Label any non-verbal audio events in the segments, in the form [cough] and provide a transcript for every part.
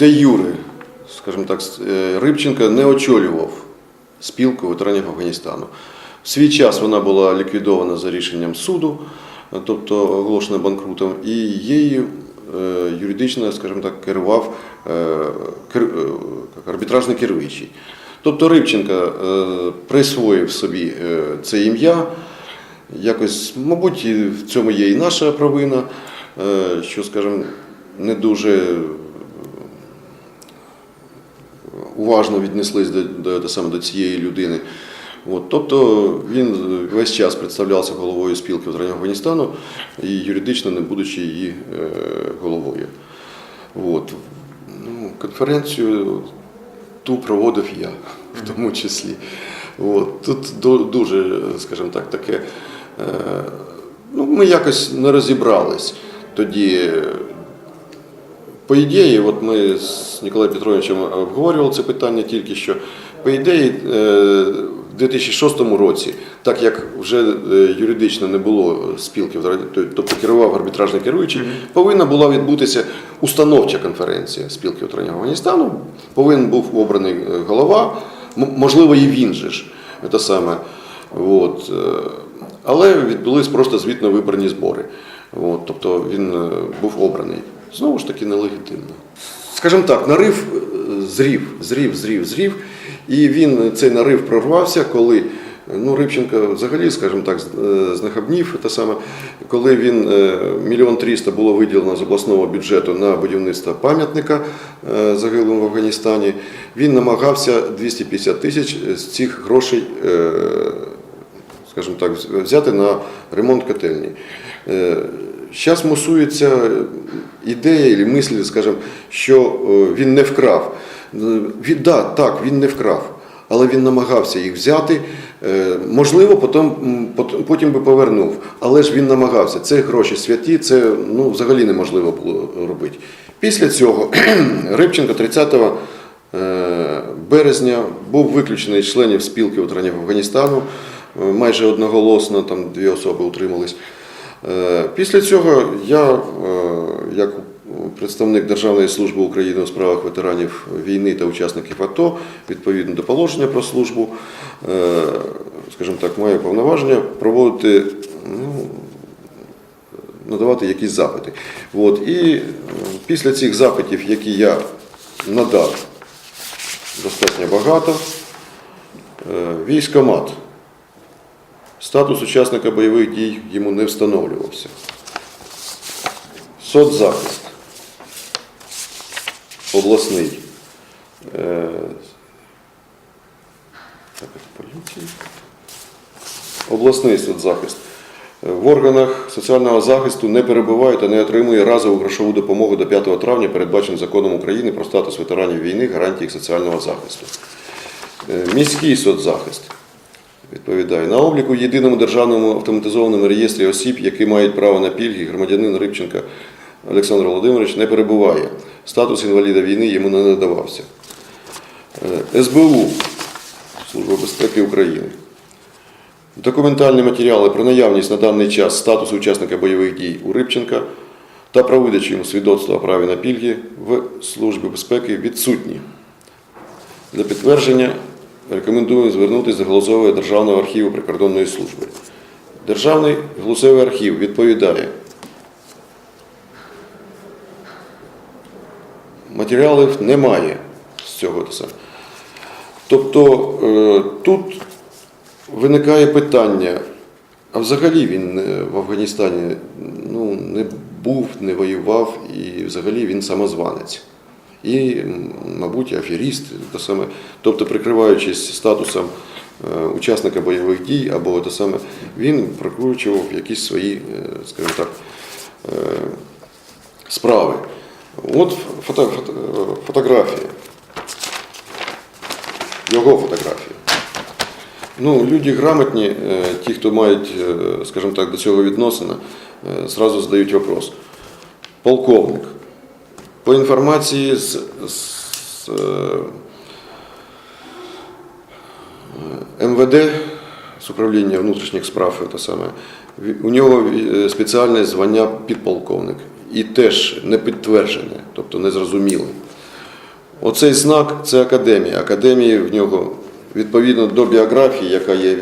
де Юри, скажімо так, е, Рибченка не очолював спілку ветеранів Афганістану. В свій час вона була ліквідована за рішенням суду, тобто оголошена банкрутом, і її е, юридично, скажімо так, керував е, арбітражний керуючий. Тобто Рибченка присвоїв собі це ім'я. Якось, мабуть, в цьому є і наша провина, що, скажімо, не дуже уважно віднеслись до, до, до, саме до цієї людини. От, тобто він весь час представлявся головою спілки ветеранів Афганістану і юридично не будучи її е, головою. От. Ну, конференцію ту проводив я, в тому числі. От. Тут дуже, скажімо так, таке. Е, ну, ми якось не розібрались тоді. По ідеї, от ми з Ніколаєм Петровичем обговорювали це питання тільки що. По ідеї, е, в 2006 році, так як вже е, юридично не було спілки, тобто керував арбітражний керуючий, повинна була відбутися установча конференція спілки ветеранів Афганістану. Повинен був обраний е, голова, можливо, і він же ж. Це саме. От. Але відбулись просто звітно виборні збори. От, тобто він був обраний. Знову ж таки, нелегітимно. Скажімо так, нарив е, зрів, зрів, зрів, зрів. І він цей нарив прорвався, коли е, ну, Рибченко взагалі, скажімо так, е, знахабнів, те саме, коли він е, мільйон тріста було виділено з обласного бюджету на будівництво пам'ятника е, загиблим в Афганістані, він намагався 250 тисяч з цих грошей. е, скажімо так, взяти на ремонт котельні. Зараз мусується ідея або мислі, скажімо, що е, він не вкрав. Е, Він, да, так, він не вкрав, але він намагався їх взяти. Е, Можливо, потім, потім би повернув. Але ж він намагався. Це гроші святі, це ну, взагалі неможливо було робити. Після цього [clears throat] Рибченко 30 е, березня був виключений з членів спілки ветеранів Афганістану. Майже одноголосно там дві особи утримались. Е, Після цього я, е, як представник Державної служби України у справах ветеранів війни та учасників АТО, відповідно до положення про службу, е, скажімо так, маю повноваження проводити. Ну, надавати якісь запити. От. І після цих запитів, які я надав достатньо багато, військомат. Статус учасника бойових дій йому не встановлювався. Соцзахист обласний. Е. Обласний соцзахист. В органах соціального захисту не перебуває та не отримує разову грошову допомогу до 5 травня, передбачену законом України про статус ветеранів війни, гарантії їх соціального захисту. Е, Міський соцзахист відповідає на обліку єдиному державному автоматизованому реєстрі осіб, які мають право на пільги, громадянин Рибченка Олександр Володимирович не перебуває. Статус інваліда війни йому не надавався. Е, СБУ Служба безпеки України. Документальні матеріали про наявність на даний час статусу учасника бойових дій у Рибченка та про видачу йому свідоцтва праві на пільги в Службі безпеки відсутні. Для підтвердження рекомендую звернутися до Голосового Державного архіву прикордонної служби. Державний голосовий архів відповідає. Матеріалів немає з цього. Тобто е, тут виникає питання, а взагалі він е, в Афганістані ну, не був, не воював і взагалі він самозванець. І, мабуть, аферіст, те саме, тобто прикриваючись статусом е, учасника бойових дій або те саме, він прокручував якісь свої, е, скажімо так, е, справи. От фото, фото, фотографія. Його фотографія. Ну, люди грамотні, ті, хто мають, скажімо так, до цього відносини, зразу задають вопрос. Полковник. По інформації з, з е, МВД, з управління внутрішніх справ, те саме, у нього е, спеціальне звання підполковник. І теж не підтверджене, тобто незрозуміле. Оцей знак це академія. Академії в нього відповідно до біографії, яка є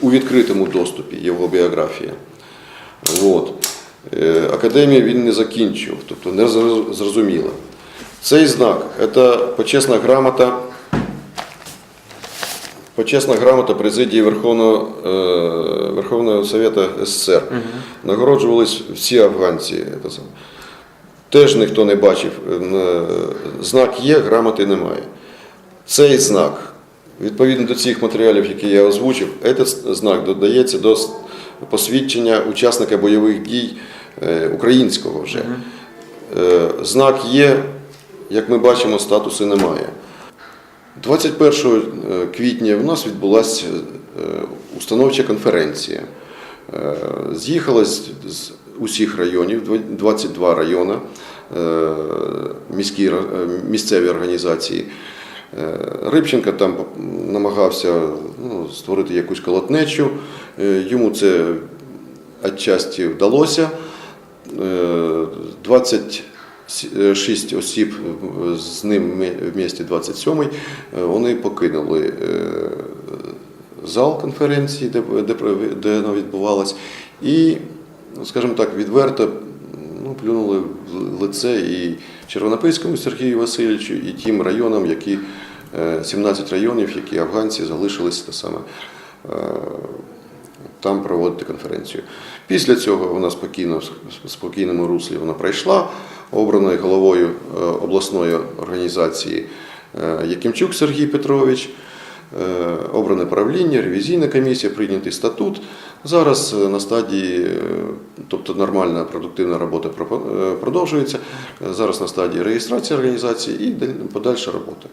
у відкритому доступі, його біографія. От. Е, Академію він не закінчив, тобто не зрозуміло. Цей знак це почесна грамота. Почесна грамота президії Верховного, е, Верховного Совєту СССР. Нагороджувались всі афганці. Теж ніхто не бачив. Е, Знак є, грамоти немає. Цей знак, відповідно до цих матеріалів, які я озвучив, цей знак додається до посвідчення учасника бойових дій українського вже. Е, Знак є, як ми бачимо, статусу немає. 21 квітня в нас відбулася е, установча конференція. Е, З'їхалось з усіх районів, 22 райони, е, міські, е, місцеві організації. Е, Рибченко там намагався ну, створити якусь колотнечу. Е, Йому це відчасті вдалося. Е, 26 осіб, е, з ним в місті 27 е, вони покинули е, зал конференції, де, де, вона відбувалась, і, ну, скажімо так, відверто ну, плюнули в лице і Червонопильському Сергію Васильовичу, і тим районам, які е, 17 районів, які афганці залишились те саме. Там проводити конференцію. Після цього вона спокійно, в спокійному руслі вона пройшла, обраною головою е, обласної організації е, Якимчук Сергій Петрович, е, обране правління, ревізійна комісія, прийнятий статут. Зараз на стадії, тобто нормальна продуктивна робота продовжується. Зараз на стадії реєстрації організації і подальша робота.